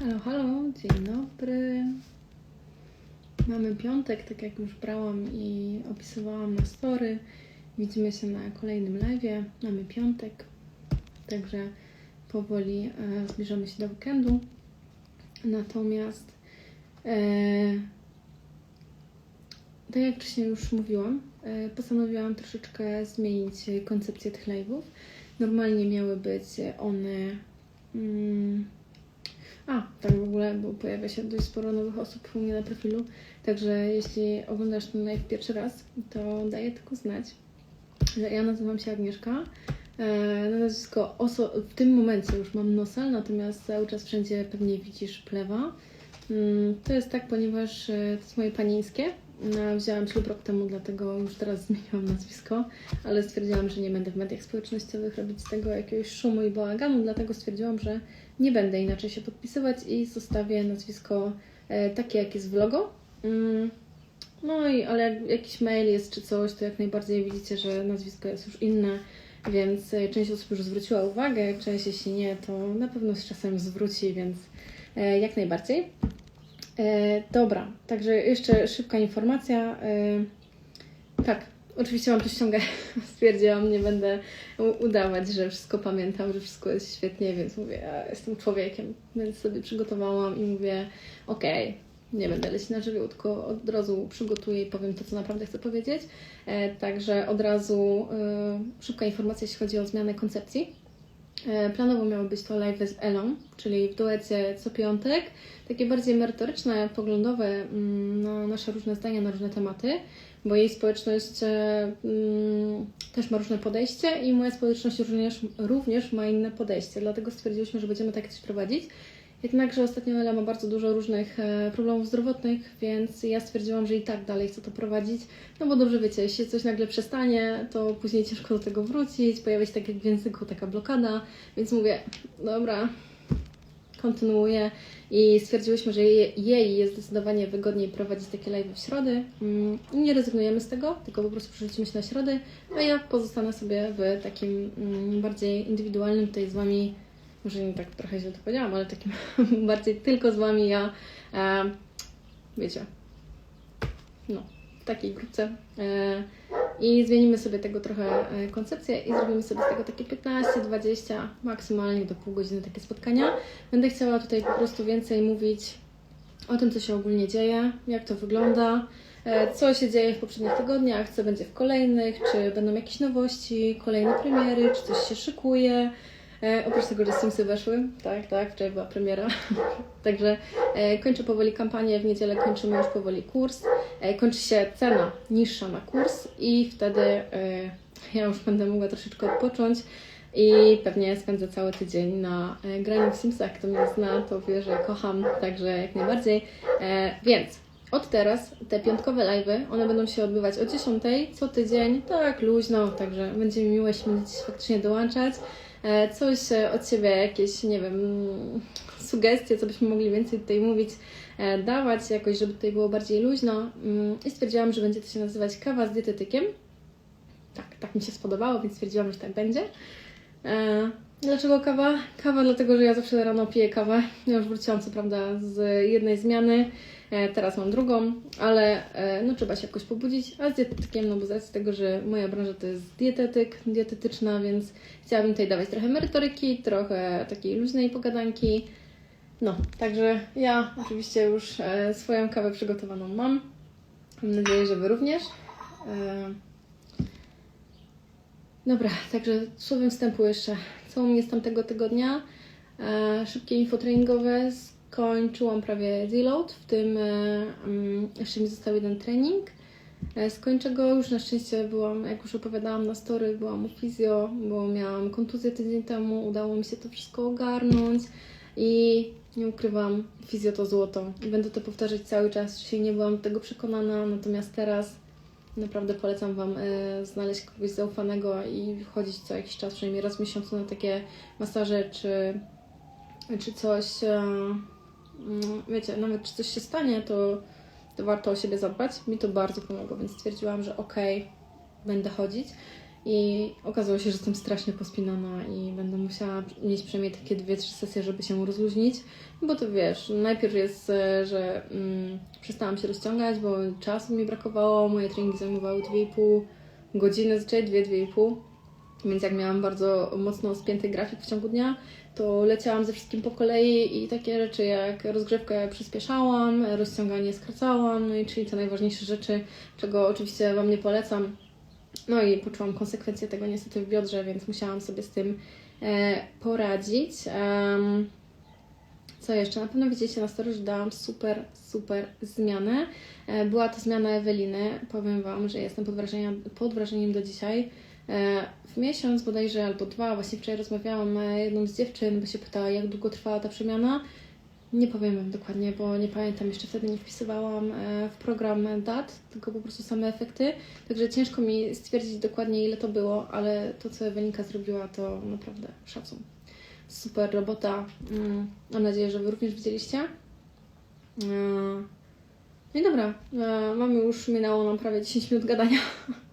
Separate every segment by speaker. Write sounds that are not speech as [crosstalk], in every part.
Speaker 1: Halo, halo, dzień dobry. Mamy piątek, tak jak już brałam i opisywałam na story. Widzimy się na kolejnym live'ie. Mamy piątek, także powoli e, zbliżamy się do weekendu. Natomiast, e, tak jak wcześniej już mówiłam, e, postanowiłam troszeczkę zmienić koncepcję tych live'ów. Normalnie miały być one. Mm, a, tak w ogóle, bo pojawia się dość sporo nowych osób u mnie na profilu. Także jeśli oglądasz ten live pierwszy raz, to daję tylko znać, że ja nazywam się Agnieszka. E, Na nazwisko oso- w tym momencie już mam nosel, natomiast cały czas wszędzie pewnie widzisz plewa. Mm, To jest tak, ponieważ e, to jest moje panieńskie. E, Wzięłam ślub rok temu, dlatego już teraz zmieniłam nazwisko, ale stwierdziłam, że nie będę w mediach społecznościowych robić z tego jakiegoś szumu i bałaganu, dlatego stwierdziłam, że nie będę inaczej się podpisywać i zostawię nazwisko e, takie, jak jest w logo. Mm, No i ale jak jakiś mail jest czy coś, to jak najbardziej widzicie, że nazwisko jest już inne, więc e, część osób już zwróciła uwagę, część jeśli nie, to na pewno z czasem zwróci, więc e, jak najbardziej. Dobra, także jeszcze szybka informacja. Tak, oczywiście mam tu ściągę. [laughs] Stwierdziłam, nie będę udawać, że wszystko pamiętam, że wszystko jest świetnie, więc mówię, ja jestem człowiekiem, więc sobie przygotowałam i mówię, okej, nie będę lecieć na żywioł, tylko od razu przygotuję i powiem to, co naprawdę chcę powiedzieć. E, także od razu e, szybka informacja, jeśli chodzi o zmianę koncepcji. E, Planowo miały być to live z Elą, czyli w duecie co piątek. Takie bardziej merytoryczne, poglądowe mm, na nasze różne zdania na różne tematy, bo jej społeczność e, mm, też ma różne podejście i moja społeczność również, również ma inne podejście. Dlatego stwierdziliśmy, że będziemy tak coś prowadzić. Jednakże ostatnio Ela ma bardzo dużo różnych e, problemów zdrowotnych, więc ja stwierdziłam, że i tak dalej chcę to prowadzić. No bo dobrze wiecie, jeśli coś nagle przestanie, to później ciężko do tego wrócić, pojawia się tak jak w języku taka blokada, więc mówię, dobra, kontynuuję i stwierdziłyśmy, że jej, jest zdecydowanie wygodniej prowadzić takie live w środy. Mm, Nie rezygnujemy z tego, tylko po prostu przerzucimy się na środy, a ja pozostanę sobie w takim mm, bardziej indywidualnym tutaj z Wami, może nie tak trochę źle to powiedziałam, ale takim [laughs] bardziej tylko z Wami ja, e, wiecie, no, w takiej grupce. I zmienimy sobie tego trochę e, koncepcję i zrobimy sobie z tego takie 15-20, maksymalnie do pół godziny takie spotkania. Będę chciała tutaj po prostu więcej mówić o tym, co się ogólnie dzieje, jak to wygląda, e, co się dzieje w poprzednich tygodniach, co będzie w kolejnych, czy będą jakieś nowości, kolejne premiery, czy coś się szykuje. E, oprócz tego, że Simsy weszły, tak, tak, wczoraj była premiera. [laughs] Także e, kończę powoli kampanię, w niedzielę kończymy już powoli kurs. E, kończy się cena niższa na kurs i wtedy e, ja już będę mogła troszeczkę odpocząć i pewnie spędzę cały tydzień na e, graniu w Simsach. Kto mnie zna, to wie, że kocham, także jak najbardziej. E, więc od teraz te piątkowe live'y, one będą się odbywać o 10 co tydzień, tak luźno, także będzie mi miło, jeśli będziecie faktycznie dołączać. E, Coś od siebie, jakieś, nie wiem, sugestie, co byśmy mogli więcej tutaj mówić, e, dawać, jakoś, żeby tutaj było bardziej luźno. Mm, I stwierdziłam, że będzie to się nazywać kawa z dietetykiem. Tak, tak mi się spodobało, więc stwierdziłam, że tak będzie. E, Dlaczego kawa? Kawa dlatego, że ja zawsze rano piję kawę. Ja już wróciłam co prawda z jednej zmiany, teraz mam drugą, ale e, no trzeba się jakoś pobudzić, a z dietetykiem, no bo z racji tego, że moja branża to jest dietetyk, dietetyczna, więc chciałabym tutaj dawać trochę merytoryki, trochę takiej luźnej pogadanki. No, także ja oczywiście już e, swoją kawę przygotowaną mam. Mam nadzieję, że Wy również. E, Dobra, także słowem wstępu jeszcze, co u mnie z tamtego tygodnia. E, szybkie info treningowe. Skończyłam prawie deload, w tym e, mm, jeszcze mi został jeden trening. E, skończę go, już na szczęście byłam, jak już opowiadałam na story, byłam u fizjo, bo miałam kontuzję tydzień temu, udało mi się to wszystko ogarnąć i nie ukrywam, fizjo to złoto. Będę to powtarzać cały czas, dzisiaj nie byłam do tego przekonana, natomiast teraz Naprawdę polecam Wam e, znaleźć kogoś zaufanego i chodzić co jakiś czas, przynajmniej raz w miesiącu na takie masaże czy, czy coś. Mm, wiecie, nawet czy coś się stanie, to, to warto o siebie zadbać. Mi to bardzo pomogło, więc stwierdziłam, że okej, będę chodzić. I okazało się, że jestem strasznie pospinana i będę musiała mieć przynajmniej takie dwie, trzy sesje, żeby się rozluźnić. Bo to wiesz, najpierw jest, e, że mm, przestałam się rozciągać, bo czasu mi brakowało, moje treningi zajmowały 2,5 godziny, zazwyczaj 2-2,5. Więc jak miałam bardzo mocno spięty grafik w ciągu dnia, to leciałam ze wszystkim po kolei i takie rzeczy jak rozgrzewkę przyspieszałam, rozciąganie skracałam, no i czyli te najważniejsze rzeczy, czego oczywiście Wam nie polecam. No i poczułam konsekwencje tego niestety w biodrze, więc musiałam sobie z tym e, poradzić. Co jeszcze? Na pewno widzieliście na story, że dałam super, super zmianę. E, była to zmiana Eweliny. Powiem Wam, że jestem pod wrażeniem, pod wrażeniem do dzisiaj. E, w miesiąc bodajże albo dwa, właśnie wczoraj rozmawiałam e, jedną z dziewczyn, bo się pytała, jak długo trwała ta przemiana. Nie powiem Wam dokładnie, bo nie pamiętam, jeszcze wtedy nie wpisywałam w program dat, tylko po prostu same efekty. Także ciężko mi stwierdzić dokładnie, ile to było, ale to, co Ewelinka zrobiła, to naprawdę szacun. Super robota. Mm, mam nadzieję, że Wy również widzieliście. E, no i dobra, e, mamy już, minęło nam prawie 10 minut gadania. [laughs]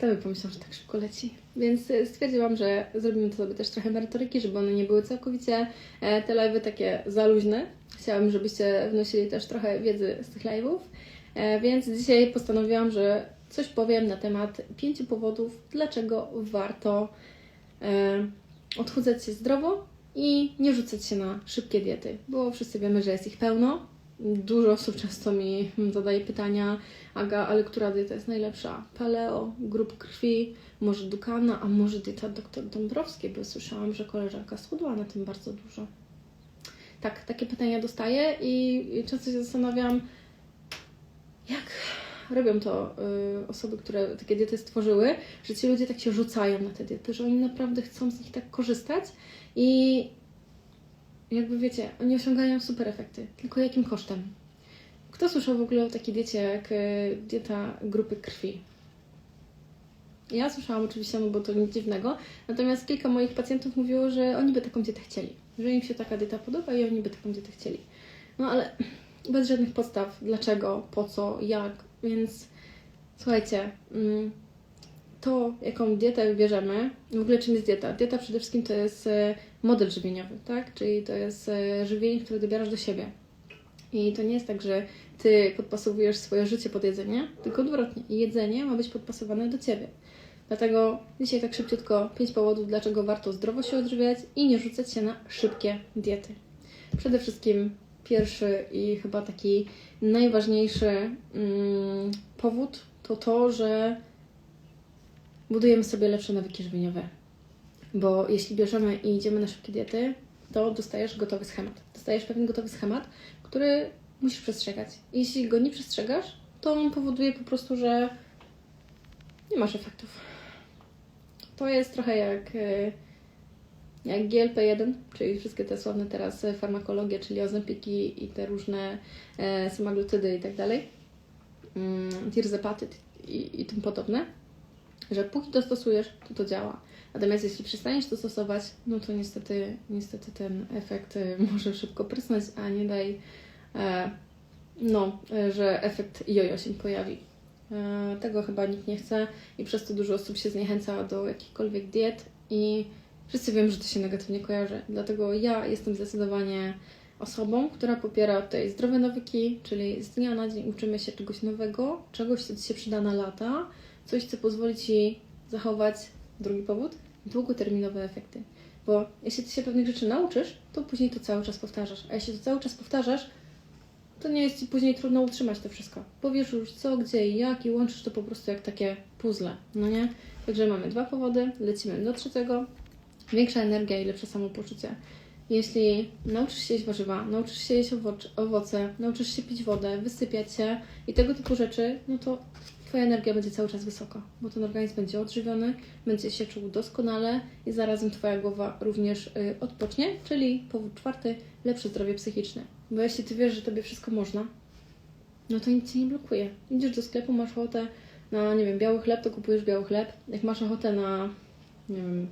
Speaker 1: Kto by pomyślał, że tak szybko leci? Więc e, stwierdziłam, że zrobimy to sobie też trochę merytoryki, żeby one nie były całkowicie te live'y takie za luźne. Chciałabym, żebyście wnosili też trochę wiedzy z tych live'ów. Więc dzisiaj postanowiłam, że coś powiem na temat pięciu powodów, dlaczego warto odchudzać się zdrowo i nie rzucać się na szybkie diety, bo wszyscy wiemy, że jest ich pełno. Dużo osób często mi zadaje pytania, Aga, ale która dieta jest najlepsza? Paleo, grup krwi, może Dukana, a może dieta dr Dąbrowskiej, bo słyszałam, że koleżanka schudła na tym bardzo dużo. Tak, takie pytania dostaję i często się zastanawiam, jak robią to y, osoby, które takie diety stworzyły, że ci ludzie tak się rzucają na te diety, że oni naprawdę chcą z nich tak korzystać i jakby wiecie, oni osiągają super efekty. Tylko jakim kosztem? Kto słyszał w ogóle o takiej diecie jak y, dieta grupy krwi? Ja słyszałam oczywiście, no bo to nic dziwnego, natomiast kilka moich pacjentów mówiło, że oni by taką dietę chcieli, że im się taka dieta podoba i oni by taką dietę chcieli. No ale [clears throat] bez żadnych podstaw, dlaczego, po co, jak, więc słuchajcie, mm, to jaką dietę wybierzemy, w ogóle czym jest dieta? Dieta przede wszystkim to jest e, model żywieniowy, tak? Czyli to jest e, żywienie, które dobierasz do siebie. I to nie jest tak, że ty podpasowujesz swoje życie pod jedzenie, tylko odwrotnie. Jedzenie ma być podpasowane do ciebie. Dlatego dzisiaj tak szybciutko pięć powodów, dlaczego warto zdrowo się odżywiać i nie rzucać się na szybkie diety. Przede wszystkim pierwszy i chyba taki najważniejszy mm, powód to to, że budujemy sobie lepsze nawyki żywieniowe. Bo jeśli bierzemy i idziemy na szybkie diety, to dostajesz gotowy schemat. Dostajesz pewien gotowy schemat, który musisz przestrzegać. Jeśli go nie przestrzegasz, to on powoduje po prostu, że nie masz efektów. To jest trochę jak y, jak GLP-1, czyli wszystkie te sławne teraz farmakologie, czyli ozempiki i te różne e, i tak dalej, mm, tirzepatyt i, i tym podobne, że póki to stosujesz, to to działa. Natomiast jeśli przestaniesz to stosować, no to niestety, niestety ten efekt e, [laughs] może szybko prysnąć, a nie daj, e, no, e, że efekt jojo się pojawi. E, tego chyba nikt nie chce i przez to dużo osób się zniechęca do jakichkolwiek diet i Wszyscy wiemy, że to się negatywnie kojarzy, dlatego ja jestem zdecydowanie osobą, która popiera tutaj zdrowe nawyki, czyli z dnia na dzień uczymy się czegoś nowego, czegoś, co Ci się przyda na lata, coś, co pozwoli Ci zachować, drugi powód, długoterminowe efekty. Bo jeśli Ty się pewnych rzeczy nauczysz, to później to cały czas powtarzasz. A jeśli to cały czas powtarzasz, to nie jest Ci później trudno utrzymać to wszystko. Powiesz już co, gdzie i jak i łączysz to po prostu jak takie puzzle, no nie? Także mamy dwa powody, lecimy do trzeciego większa energia i lepsze samopoczucie. Jeśli nauczysz się jeść warzywa, nauczysz się jeść owoce, nauczysz się pić wodę, wysypiać się i tego typu rzeczy, no to Twoja energia będzie cały czas wysoka, bo ten organizm będzie odżywiony, będzie się czuł doskonale i zarazem Twoja głowa również y, odpocznie, czyli powód czwarty, lepsze zdrowie psychiczne. Bo jeśli Ty wiesz, że Tobie wszystko można, no to nic Cię nie blokuje. Idziesz do sklepu, masz ochotę na, nie wiem, biały chleb, to kupujesz biały chleb. Jak masz ochotę na, nie wiem,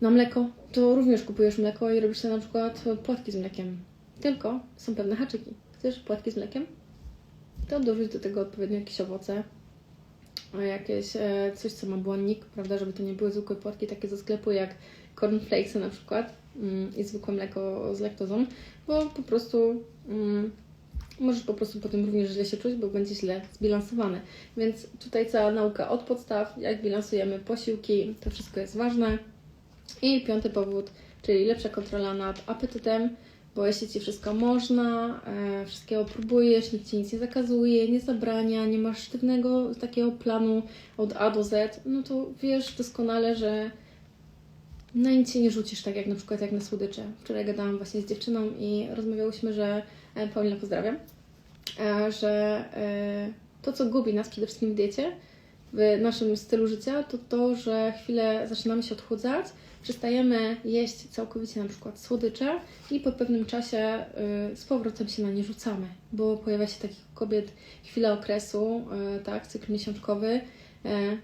Speaker 1: na mleko, to również kupujesz mleko i robisz sobie na przykład płatki z mlekiem. Tylko są pewne haczyki. Chcesz płatki z mlekiem? To dorzuć do tego odpowiednio jakieś owoce. jakieś e, coś, co ma błonnik, prawda, żeby to nie były zwykłe płatki takie ze sklepu, jak cornflakesy na przykład mm, i zwykłe mleko z laktozą, bo po prostu mm, możesz po prostu potem również źle się czuć, bo będzie źle zbilansowany. Więc tutaj cała nauka od podstaw, jak bilansujemy posiłki, to wszystko jest ważne. I piąty powód, czyli lepsza kontrola nad apetytem, bo jeśli Ci wszystko można, e, wszystkiego próbujesz, nikt Ci nic nie zakazuje, nie zabrania, nie masz sztywnego takiego planu od A do Z, no to wiesz doskonale, że na nic się nie rzucisz, tak jak na przykład jak na słodycze. Wczoraj gadałam właśnie z dziewczyną i rozmawiałyśmy, że e, Paulina pozdrawiam, e, że e, to, co gubi nas przede wszystkim w diecie, w naszym stylu życia, to to, że chwilę zaczynamy się odchudzać, przestajemy jeść całkowicie na przykład słodycze i po pewnym czasie y, z powrotem się na nie rzucamy, bo pojawia się takich kobiet chwila okresu, y, tak, cykl miesiączkowy. Y,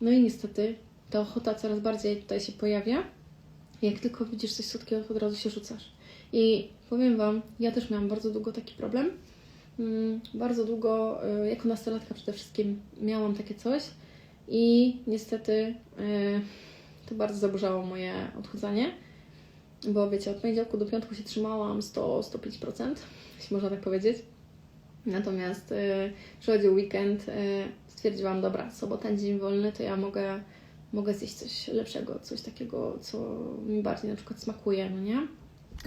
Speaker 1: no i niestety ta ochota coraz bardziej tutaj się pojawia. Jak tylko widzisz coś słodkiego, to od razu się rzucasz. I powiem Wam, ja też miałam bardzo długo taki problem. Mm, Bardzo długo, jako nastolatka przede wszystkim, miałam takie coś i niestety to bardzo zaburzało moje odchudzanie, bo wiecie, od poniedziałku do piątku się trzymałam 100-105%, jeśli można tak powiedzieć. Natomiast y, przychodził weekend, y, stwierdziłam, dobra, sobota, dzień wolny, to ja mogę, mogę zjeść coś lepszego, coś takiego, co mi bardziej na przykład smakuje, no nie?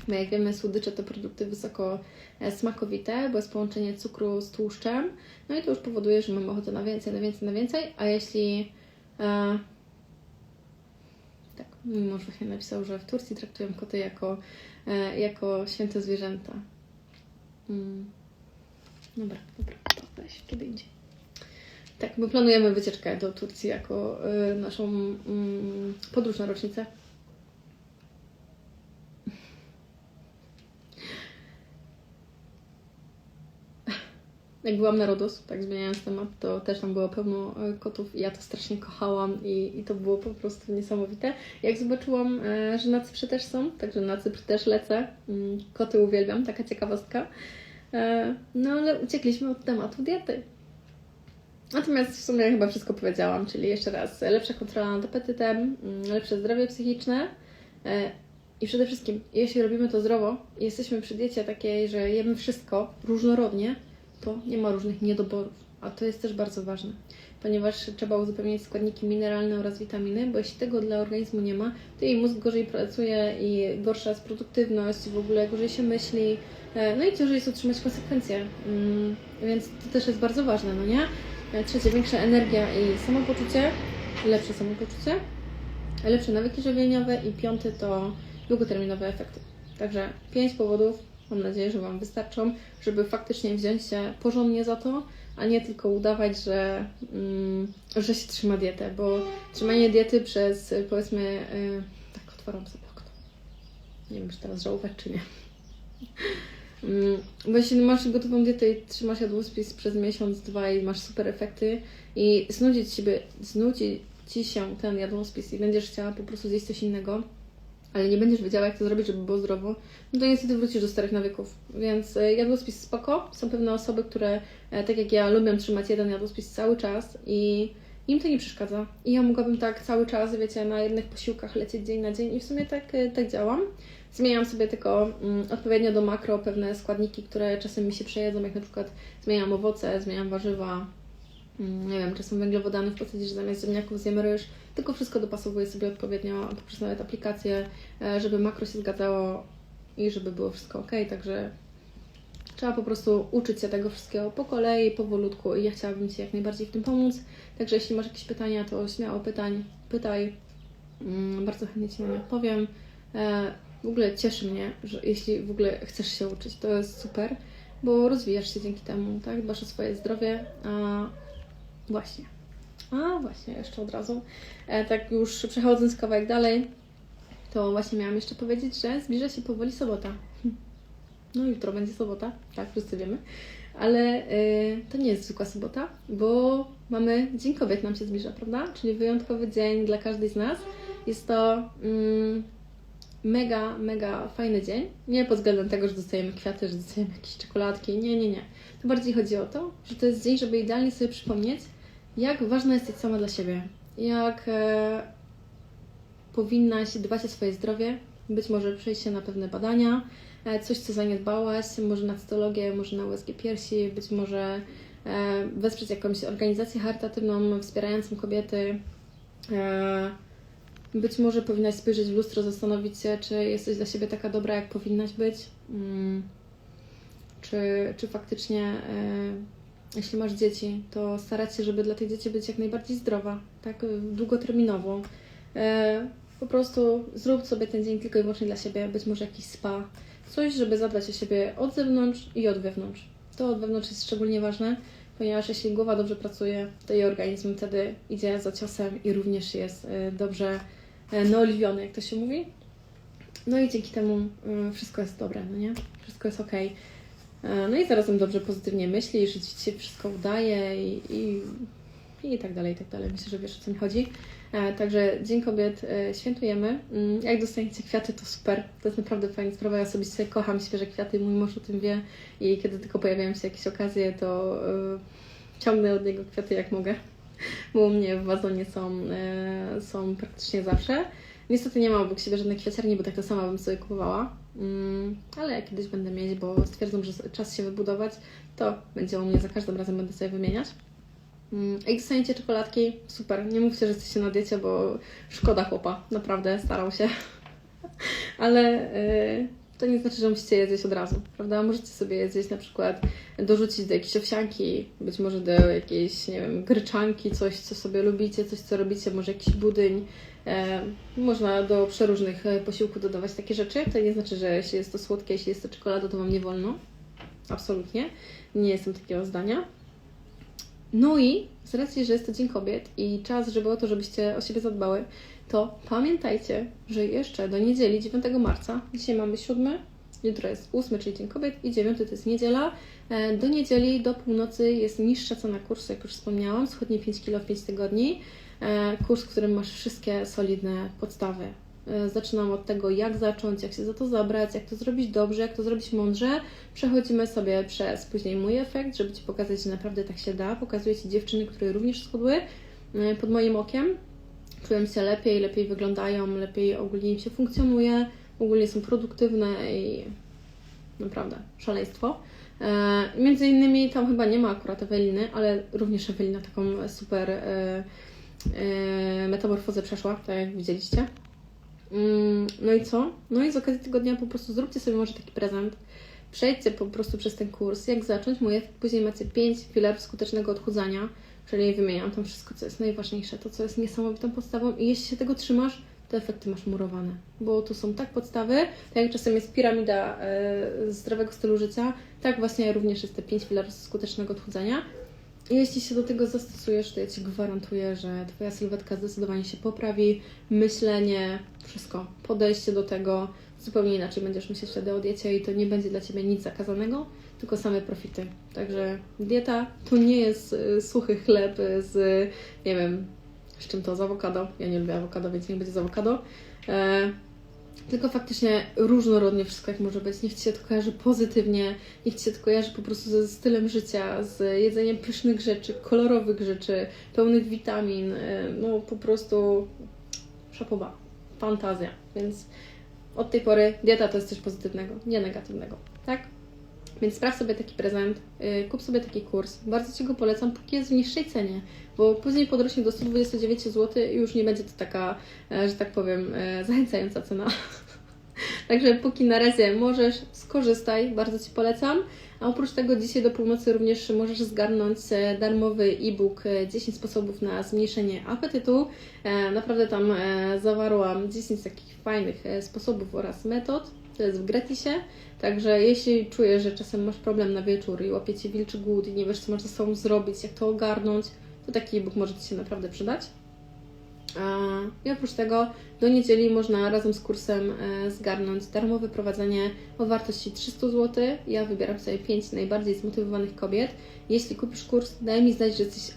Speaker 1: Bo jak wiemy, słodycze to produkty wysoko e, smakowite, bo jest połączenie cukru z tłuszczem, no i to już powoduje, że mamy ochotę na więcej, na więcej, na więcej, a jeśli... E, mąż właśnie napisał, że w Turcji traktują koty jako, e, jako święte zwierzęta. Mm. Dobra, dobra, to weź kiedy indziej. Tak, my planujemy wycieczkę do Turcji jako y, naszą mm, podróż na rocznicę. Jak byłam na Rodos, tak zmieniając temat, to też tam było pełno e, kotów i ja to strasznie kochałam i, i to było po prostu niesamowite. Jak zobaczyłam, e, że na Cyprze też są, także na Cypr też lecę. Mm, Koty uwielbiam, taka ciekawostka. E, No ale uciekliśmy od tematu diety. Natomiast w sumie chyba wszystko powiedziałam, czyli jeszcze raz, lepsza kontrola nad apetytem, mm, lepsze zdrowie psychiczne i przede wszystkim, jeśli robimy to zdrowo i jesteśmy przy diecie takiej, że jemy wszystko różnorodnie, to nie ma różnych niedoborów, a to jest też bardzo ważne, ponieważ trzeba uzupełniać składniki mineralne oraz witaminy, bo jeśli tego dla organizmu nie ma, to jej mózg gorzej pracuje i gorsza jest produktywność, w ogóle gorzej się myśli, e, no i ciężej jest utrzymać konsekwencje, Mm, więc to też jest bardzo ważne, no nie? E, Trzecie, większa energia i samopoczucie, lepsze samopoczucie, lepsze nawyki żywieniowe i piąty to długoterminowe efekty. Także pięć powodów, mam nadzieję, że Wam wystarczą, żeby faktycznie wziąć się porządnie za to, a nie tylko udawać, że, mm, że się trzyma dietę, bo trzymanie diety przez powiedzmy, y, tak otworzę sobie okno. Nie wiem, czy teraz żałować, czy nie. Mm, Bo jeśli masz gotową dietę i trzymasz jadłospis przez miesiąc, dwa i masz super efekty i znudzi ci, znudzi ci się ten jadłospis i będziesz chciała po prostu zjeść coś innego, ale nie będziesz wiedziała, jak to zrobić, żeby było zdrowo, no to niestety wrócisz do starych nawyków. Więc e, jadłospis spoko. Są pewne osoby, które, e, tak jak ja, lubią trzymać jeden jadłospis cały czas i im to nie przeszkadza. I ja mogłabym tak cały czas, wiecie, na jednych posiłkach lecieć dzień na dzień i w sumie tak, e, tak działam. Zmieniam sobie tylko mm, odpowiednio do makro pewne składniki, które czasem mi się przejedzą, jak na przykład zmieniam owoce, zmieniam warzywa, nie wiem, czasem węglowodany w postaci, że zamiast ziemniaków zjemy ryż, tylko wszystko dopasowuję sobie odpowiednio poprzez nawet aplikację, e, żeby makro się zgadzało i żeby było wszystko ok, także trzeba po prostu uczyć się tego wszystkiego po kolei, powolutku i ja chciałabym Ci jak najbardziej w tym pomóc. Także jeśli masz jakieś pytania, to śmiało pytań, pytaj. Mm, Bardzo chętnie Ci na nie odpowiem. E, W ogóle cieszy mnie, że jeśli w ogóle chcesz się uczyć, to jest super, bo rozwijasz się dzięki temu, tak? Dbasz o swoje zdrowie, a właśnie. A właśnie, jeszcze od razu. E, tak już przechodząc kawałek dalej, to właśnie miałam jeszcze powiedzieć, że zbliża się powoli sobota. No jutro będzie sobota, tak, wszyscy wiemy. Ale y, to nie jest zwykła sobota, bo mamy Dzień Kobiet nam się zbliża, prawda? Czyli wyjątkowy dzień dla każdej z nas. Jest to mm, mega, mega fajny dzień. Nie pod względem tego, że dostajemy kwiaty, że dostajemy jakieś czekoladki. Nie, nie, nie. To bardziej chodzi o to, że to jest dzień, żeby idealnie sobie przypomnieć, jak ważna jesteś sama dla siebie, jak e, powinnaś dbać o swoje zdrowie, być może przejść się na pewne badania, e, coś co zaniedbałaś, może na cytologię, może na USG piersi, być może e, wesprzeć jakąś organizację charytatywną wspierającą kobiety. E, być może powinnaś spojrzeć w lustro, zastanowić się, czy jesteś dla siebie taka dobra, jak powinnaś być. Mm. Czy, czy faktycznie, e, jeśli masz dzieci, to starać się, żeby dla tych dzieci być jak najbardziej zdrowa, tak e, długoterminowo. E, po prostu zrób sobie ten dzień tylko i wyłącznie dla siebie, być może jakiś spa, coś, żeby zadbać o siebie od zewnątrz i od wewnątrz. To od wewnątrz jest szczególnie ważne, ponieważ jeśli głowa dobrze pracuje, to jej organizm wtedy idzie za ciosem i również jest e, dobrze e, naoliwiony, jak to się mówi. No i dzięki temu e, wszystko jest dobre, no nie? Wszystko jest ok. No i zarazem dobrze, pozytywnie myśli, że Ci się wszystko udaje i, i, i tak dalej, i tak dalej. Myślę, że wiesz o co mi chodzi. Także Dzień Kobiet świętujemy. Mm, Jak dostaniecie kwiaty, to super. To jest naprawdę fajna sprawa. Ja osobiście kocham świeże kwiaty, mój mąż o tym wie i kiedy tylko pojawiają się jakieś okazje, to ciągnę od niego kwiaty jak mogę, bo u mnie w wazonie są, e, są praktycznie zawsze. Niestety nie mam obok siebie żadnej kwiaciarni, bo tak to sama bym sobie kupowała, ale jak kiedyś będę mieć, bo stwierdzam, że czas się wybudować, to będzie u mnie za każdym razem będę sobie wymieniać. Mm, Jak dostaniecie czekoladki, super. Nie mówcie, że jesteście na diecie, bo szkoda chłopa. Naprawdę, starał się. [laughs] Ale yy, to nie znaczy, że musicie je zjeść od razu, prawda? Możecie sobie je zjeść na przykład, dorzucić do jakiejś owsianki, być może do jakiejś, nie wiem, gryczanki, coś, co sobie lubicie, coś, co robicie, może jakiś budyń. E, można do przeróżnych e, posiłków dodawać takie rzeczy. To nie znaczy, że jeśli jest to słodkie, jeśli jest to czekolada, to Wam nie wolno. Absolutnie. Nie jestem takiego zdania. No i z racji, że jest to Dzień Kobiet i czas, żeby o to, żebyście o siebie zadbały, to pamiętajcie, że jeszcze do niedzieli 9 marca, dzisiaj mamy 7, jutro jest 8, czyli Dzień Kobiet i 9 to jest niedziela. E, do niedzieli, do północy jest niższa cena kursu, jak już wspomniałam, schodnie 5 kg w 5 tygodni. E, kurs, w którym masz wszystkie solidne podstawy. E, zaczynam od tego, jak zacząć, jak się za to zabrać, jak to zrobić dobrze, jak to zrobić mądrze. Przechodzimy sobie przez później mój efekt, żeby Ci pokazać, że naprawdę tak się da. Pokazuję Ci dziewczyny, które również schudły pod moim okiem czują się lepiej, lepiej wyglądają, lepiej ogólnie im się funkcjonuje, ogólnie są produktywne i naprawdę szaleństwo. E, między innymi tam chyba nie ma akurat Eweliny, ale również Ewelina taką super e, e, metamorfozę przeszła, tak jak widzieliście. Mm, no i co? No i z okazji tygodnia po prostu zróbcie sobie może taki prezent. Przejdźcie po prostu przez ten kurs, jak zacząć. Moje, później macie 5 filarów skutecznego odchudzania Czyli wymieniam tam wszystko, co jest najważniejsze, to co jest niesamowitą podstawą i jeśli się tego trzymasz, to efekty masz murowane, bo to są tak podstawy, tak jak czasem jest piramida e, zdrowego stylu życia, tak właśnie również jest te pięć filarów skutecznego odchudzania. I jeśli się do tego zastosujesz, to ja Ci gwarantuję, że Twoja sylwetka zdecydowanie się poprawi, myślenie, wszystko, podejście do tego, zupełnie inaczej będziesz myśleć wtedy o diecie i to nie będzie dla Ciebie nic zakazanego, tylko same profity. Także dieta to nie jest y, suchy chleb z, nie wiem, z czym to, z awokado. Ja nie lubię awokado, więc nie będzie z awokado. E, tylko faktycznie różnorodnie wszystko jak może być. Niech Ci się to kojarzy pozytywnie, niech Ci się to kojarzy po prostu ze stylem życia, z jedzeniem pysznych rzeczy, kolorowych rzeczy, pełnych witamin. E, no po prostu szapoba, fantazja. Więc od tej pory dieta to jest coś pozytywnego, nie negatywnego, tak? Więc sprawdź sobie taki prezent, yy, kup sobie taki kurs. Bardzo Ci go polecam, póki jest w niższej cenie, bo później podrośnie do 129 zł i już nie będzie to taka, e, że tak powiem, e, [laughs] zachęcająca cena. [laughs] Także póki na razie możesz, skorzystaj, bardzo Ci polecam. A oprócz tego dzisiaj do północy również możesz zgarnąć e, darmowy e-book 10 sposobów na zmniejszenie apetytu. Naprawdę tam zawarłam 10 takich fajnych sposobów oraz metod. To jest w gratisie. Także jeśli czujesz, że czasem masz problem na wieczór i łapie Cię wilczy głód i nie wiesz, co masz ze sobą zrobić, jak to ogarnąć, to taki e-book może Ci się naprawdę przydać. I oprócz tego do niedzieli można razem z kursem e, zgarnąć darmowe prowadzenie o wartości 300 zł. Ja wybieram sobie 5 najbardziej zmotywowanych kobiet. Jeśli kupisz kurs, daj mi znać, że jesteś,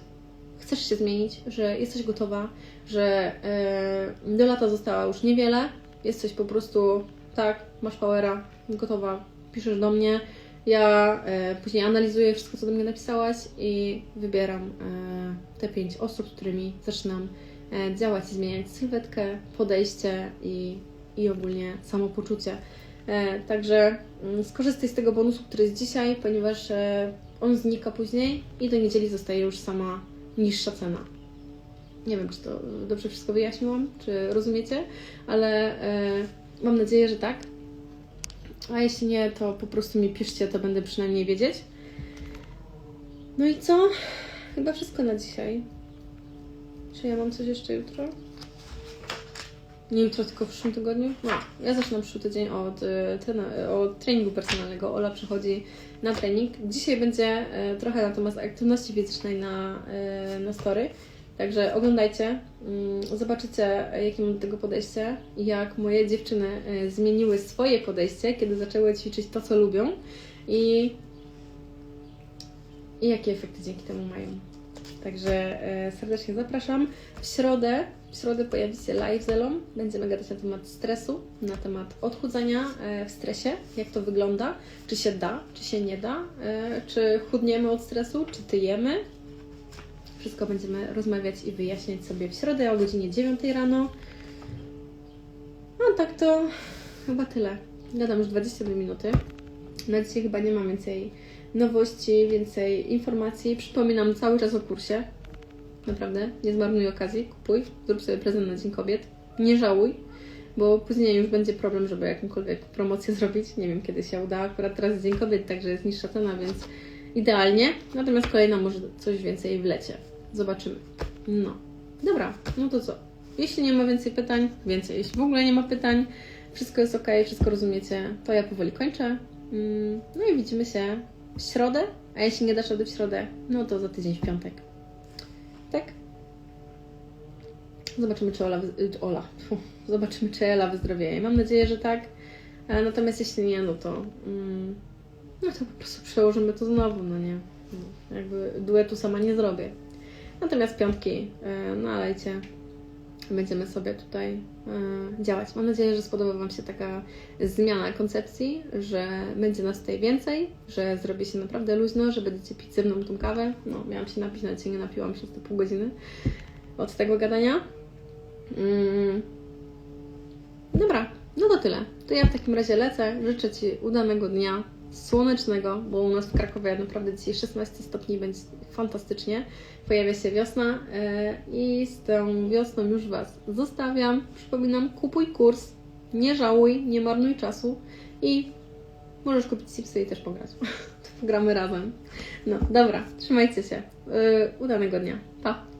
Speaker 1: chcesz się zmienić, że jesteś gotowa, że e, do lata została już niewiele, jesteś po prostu tak, masz powera, gotowa, piszesz do mnie Ja e, później analizuję wszystko, co do mnie napisałaś i wybieram e, te pięć osób, z którymi zaczynam e, działać i zmieniać sylwetkę, podejście i, i ogólnie samopoczucie. E, także mm, skorzystaj z tego bonusu, który jest dzisiaj, ponieważ e, on znika później i do niedzieli zostaje już sama niższa cena. Nie wiem, czy to dobrze wszystko wyjaśniłam, czy rozumiecie, ale e, mam nadzieję, że tak. A jeśli nie, to po prostu mi piszcie, to będę przynajmniej wiedzieć. No i co? Chyba wszystko na dzisiaj. Czy ja mam coś jeszcze jutro? Nie jutro, tylko w przyszłym tygodniu? No, ja zaczynam przyszły tydzień od, y, trena- od treningu personalnego. Ola przychodzi na trening. Dzisiaj będzie y, trochę na temat aktywności fizycznej na, y, na story. Także oglądajcie, mm, zobaczycie, jakie mam do tego podejście, jak moje dziewczyny y, zmieniły swoje podejście, kiedy zaczęły ćwiczyć to, co lubią i, i jakie efekty dzięki temu mają. Także e, serdecznie zapraszam. W środę, w środę pojawi się live z Elą. Będziemy gadać na temat stresu, na temat odchudzania e, w stresie, jak to wygląda, czy się da, czy się nie da, e, czy chudniemy od stresu, czy tyjemy. Wszystko będziemy rozmawiać i wyjaśniać sobie w środę o godzinie 9 rano. No tak to chyba tyle. Gadam już 22 minuty. Na dzisiaj chyba nie mam więcej nowości, więcej informacji. Przypominam cały czas o kursie. Naprawdę, nie zmarnuj okazji, kupuj, zrób sobie prezent na Dzień Kobiet. Nie żałuj, bo później już będzie problem, żeby jakąkolwiek promocję [laughs] zrobić. Nie wiem, kiedy się uda. Akurat teraz jest Dzień Kobiet, także jest niższa cena, więc idealnie. Natomiast kolejna może coś więcej wlecie. Zobaczymy. No. Dobra, no to co? Jeśli nie ma więcej pytań, więcej. Jeśli w ogóle nie ma pytań, wszystko jest ok, wszystko rozumiecie, to ja powoli kończę. Mm, No i widzimy się w środę, a jeśli nie dasz rady w środę, no to za tydzień w piątek. Tak? Zobaczymy, czy Ola, y, Ola. Zobaczymy, czy Ela wyzdrowieje. Mam nadzieję, że tak. E, Natomiast jeśli nie, no to mm, no to po prostu przełożymy to znowu, no nie. No, jakby duetu sama nie zrobię. Natomiast piątki e, nalejcie. Będziemy sobie tutaj e, działać. Mam nadzieję, że spodoba Wam się taka zmiana koncepcji, że będzie nas tutaj więcej, że zrobi się naprawdę luźno, że będziecie pić ze mną tą kawę. No, miałam się napić, nawet się nie napiłam przez te pół godziny od tego gadania. Mm. Dobra, no to tyle. To ja w takim razie lecę. Życzę Ci udanego dnia, słonecznego, bo u nas w Krakowie naprawdę dzisiaj 16 stopni, będzie fantastycznie. Pojawia się wiosna e, i z tą wiosną już Was zostawiam. Przypominam, kupuj kurs, nie żałuj, nie marnuj czasu i możesz kupić chipsy i też pograć. [laughs] to pogramy razem. No, dobra, trzymajcie się. E, udanego dnia. Pa!